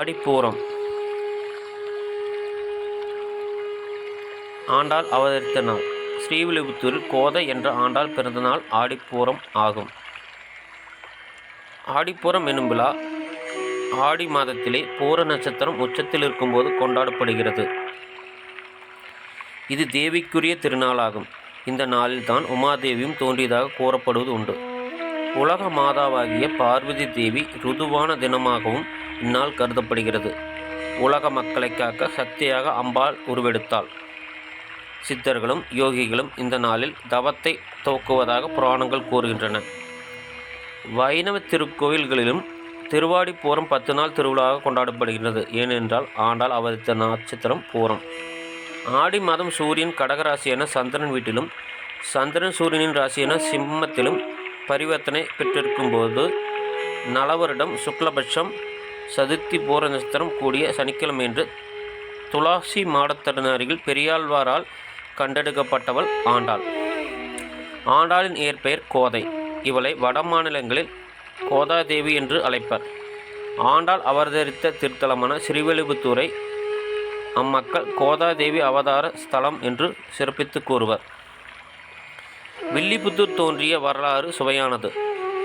ஆடிப்பூரம் ஆண்டாள் அவதரித்த நாள். ஸ்ரீவில்லிபுத்தூரில் கோதை என்ற ஆண்டாள் பிறந்த நாள் ஆடிப்பூரம் ஆகும். ஆடிப்பூரம் என்னும் விழா ஆடி மாதத்திலே பூர நட்சத்திரம் உச்சத்தில் இருக்கும்போது கொண்டாடப்படுகிறது. இது தேவிக்குரிய திருநாளாகும். இந்த நாளில்தான் உமாதேவியும் தோன்றியதாக கூறப்படுவது உண்டு. உலக மாதாவாகிய பார்வதி தேவி ருதுவான தினமாகவும் இந்நாள் கருதப்படுகிறது. உலக மக்களை காக்க சக்தியாக அம்பாள் உருவெடுத்தாள். சித்தர்களும் யோகிகளும் இந்த நாளில் தவத்தை துவக்குவதாக புராணங்கள் கூறுகின்றன. வைணவ திருவாடி பூரம் பத்து நாள் திருவிழாவாக கொண்டாடப்படுகின்றது ஏனென்றால் ஆண்டால் அவதித்த நட்சத்திரம் பூரம். ஆடி மாதம் சூரியன் கடகராசியான சந்திரன் வீட்டிலும் சந்திரன் சூரியனின் ராசியான சிம்மத்திலும் பரிவர்த்தனை பெற்றிருக்கும்போது நலவரிடம் சுக்லபட்சம் சதுர்த்தி பூர நட்சத்திரம் கூடிய சனிக்கிழமையன்று துளாசி மாடத்தடன் அருகில் பெரியாழ்வாரால் கண்டெடுக்கப்பட்டவள் ஆண்டாள். ஆண்டாளின் இயற்பெயர் கோதை. இவளை வட மாநிலங்களில் கோதாதேவி என்று அழைப்பர். ஆண்டாள் அவதரித்த திருத்தலமான ஸ்ரீவில்லிபுத்தூரை அம்மக்கள் கோதாதேவி அவதார ஸ்தலம் என்று சிறப்பித்து கூறுவர். வில்லிபுத்தூர் தோன்றிய வரலாறு சுவையானது.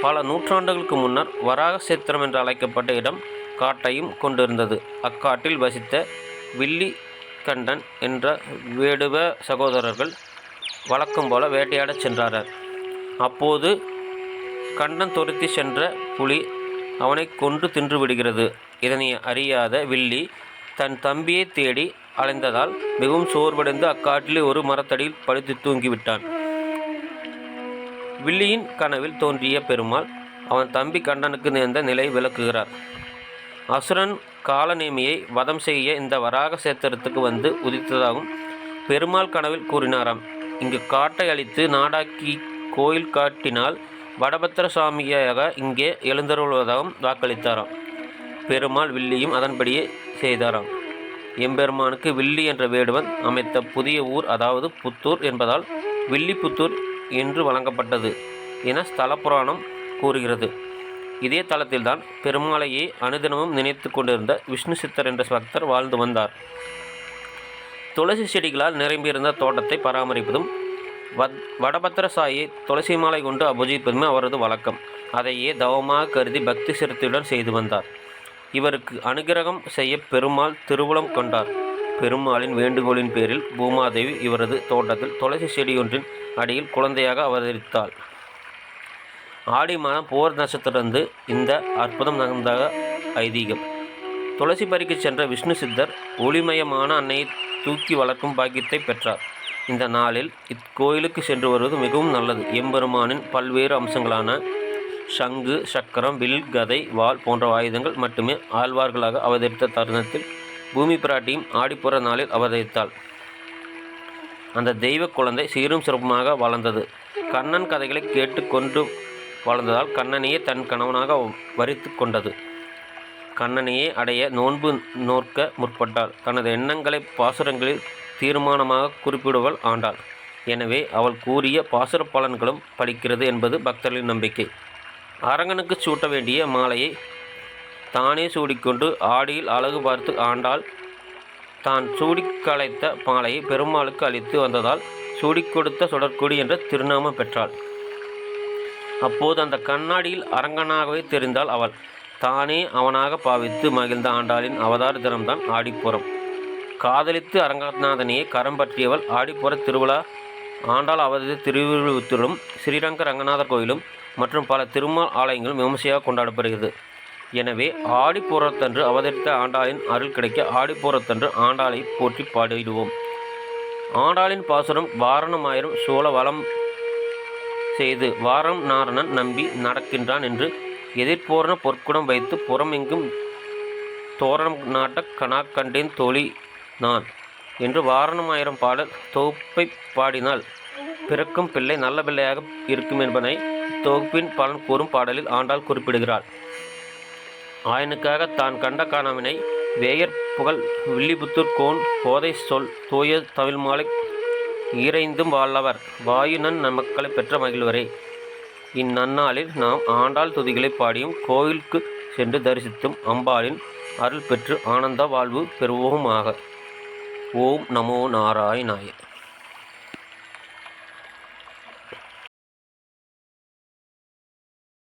பல நூற்றாண்டுகளுக்கு முன்னர் வராக சேத்திரம் என்று அழைக்கப்பட்ட இடம் காட்டையும் கொண்டிருந்தது. அக்காட்டில் வசித்த வில்லி கண்டன் என்ற வேடுவ சகோதரர்கள் வழக்கம் போல வேட்டையாடச் சென்றார்கள். அப்போது கண்டன் துரத்தி சென்ற புலி அவனை கொன்று தின்று விடுகிறது. இதனை அறியாத வில்லி தன் தம்பியை தேடி அலைந்ததால் மிகவும் சோர்வடைந்து அக்காட்டிலே ஒரு மரத்தடியில் படுத்து தூங்கிவிட்டான். வில்லியின் கனவில் தோன்றிய பெருமாள் அவன் தம்பி கண்டனுக்கு நேர்ந்த நிலை விளக்குகிறார். அசுரன் காலநேமியை வதம் செய்ய இந்த வராக சேத்திரத்துக்கு வந்து உதித்ததாகவும் பெருமாள் கனவில் கூறினாராம். இங்கு காட்டை அழித்து நாடாக்கி கோயில் காட்டினால் வடபத்திர சுவாமியாக இங்கே எழுந்தருள்வதாகவும் வாக்களித்தாராம். பெருமாள் வில்லியும் அதன்படியே செய்தாராம். எம்பெருமானுக்கு வில்லி என்ற வேடுவன் அமைத்த புதிய ஊர் அதாவது புத்தூர் என்பதால் வில்லிபுத்தூர் என்று வழங்கப்பட்டது என ஸ்தல புராணம் கூறுகிறது. இதே தளத்தில்தான் பெருமாளையே அனுதினமும் நினைத்து கொண்டிருந்த விஷ்ணு சித்தர் என்ற பக்தர் வாழ்ந்து வந்தார். துளசி செடிகளால் நிரம்பியிருந்த தோட்டத்தை பராமரிப்பதும் வத் வடபத்திர சாயை துளசி மாலை கொண்டு அபூஜிப்பதுமே அவரது வழக்கம். அதையே தவமாக கருதி பக்தி சிரத்தையுடன் செய்து வந்தார். இவருக்கு அனுகிரகம் செய்ய பெருமாள் திருவுளம் கொண்டார். பெருமாளின் வேண்டுகோளின் பேரில் பூமாதேவி இவரது தோட்டத்தில் துளசி செடியொன்றின் அடியில் குழந்தையாக அவதரித்தாள். ஆடி மாதம் போர் நட்சத்திரந்து இந்த அற்புதம் நடந்ததாக ஐதீகம். துளசி பறிக்கு சென்ற விஷ்ணு சித்தர் ஒளிமயமான அன்னையை தூக்கி வளர்க்கும் பாக்கியத்தை பெற்றார். இந்த நாளில் இக்கோயிலுக்கு சென்று வருவது மிகவும் நல்லது. எம்பெருமானின் பல்வேறு அம்சங்களான சங்கு சக்கரம் வில் கதை வாள் போன்ற ஆயுதங்கள் மட்டுமே ஆழ்வார்களாக அவதரித்த தருணத்தில் பூமி பிராட்டியும் ஆடிப்புற நாளில் அவதரித்தாள். அந்த தெய்வ குழந்தை சீரும் சிறப்புமாக வளர்ந்தது. கண்ணன் கதைகளை கேட்டு கொண்டு வளர்ந்ததால் கண்ணனையே தன் கணவனாக வரித்து கொண்டது. கண்ணனையே அடைய நோன்பு நோற்க முற்பட்டாள். தனது எண்ணங்களை பாசுரங்களில் தீர்மானமாக குறிப்பிடுவள் ஆண்டாள். எனவே அவள் கூறிய பாசுர பலன்களும் பலிக்கிறது என்பது பக்தர்களின் நம்பிக்கை. அரங்கனுக்கு சூட்ட வேண்டிய மாலையை தானே சூடிக்கொண்டு ஆடியில் அழகு பார்த்து ஆண்டாள். தான் சூடி கலைத்த மாலையை பெருமாளுக்கு அளித்து வந்ததால் சூடிக் கொடுத்த சுடற்கொடி என்ற திருநாமம் பெற்றாள். அப்போது அந்த கண்ணாடியில் அரங்கனாகவே தெரிந்தாள் அவள். தானே அவனாக பாவித்து மகிழ்ந்த ஆண்டாளின் அவதார தினம்தான் ஆடிப்புறம். காதலித்து அரங்கநாதனையே கரம் பற்றியவள் ஆடிப்புற திருவிழா ஆண்டாள் அவரது திருவிழுத்தூரும் ஸ்ரீரங்க ரங்கநாதர் கோயிலும் மற்றும் பல திருமால் ஆலயங்களும் விமர்சையாக கொண்டாடப்படுகிறது. எனவே ஆடிப்பூரத்தன்று அவதரித்த ஆண்டாளின் அருள் கிடைக்க ஆடிப்பூரத்தன்று ஆண்டாளை போற்றி பாடிடுவோம். ஆண்டாளின் பாசுரம் வாரணமாயிரம் சோழ வளம் செய்து வாரம் நாரணன் நம்பி நடக்கின்றான் என்று எதிர்போரண பொற்குடம் வைத்து புறமெங்கும் தோரணம் நாட்ட கனா கண்டேன் தோழி நான் என்று வாரணமாயிரம் பாடல் தொகுப்பை பாடினால் பிறக்கும் பிள்ளை நல்ல பிள்ளையாக இருக்கும் என்பதை தொகுப்பின் பலன் கூறும் பாடலில் ஆண்டாள் குறிப்பிடுகிறாள். ஆயனுக்காக தான் கண்ட காணவினை வேயர் புகழ் வில்லிபுத்தூர் கோன் கோதை சொல் தூய தமிழ் மாலை இறைந்தும் வாழ்வர் வாயுனன் மக்களை பெற்ற மகிழ்வரே. இந்நன்னாளில் நாம் ஆண்டாள் துதிகளை பாடியும் கோயிலுக்கு சென்று தரிசித்தும் அம்பாளின் அருள் பெற்று ஆனந்த வாழ்வு பெறுவோமாக. ஓம் நமோ நாராயணாய.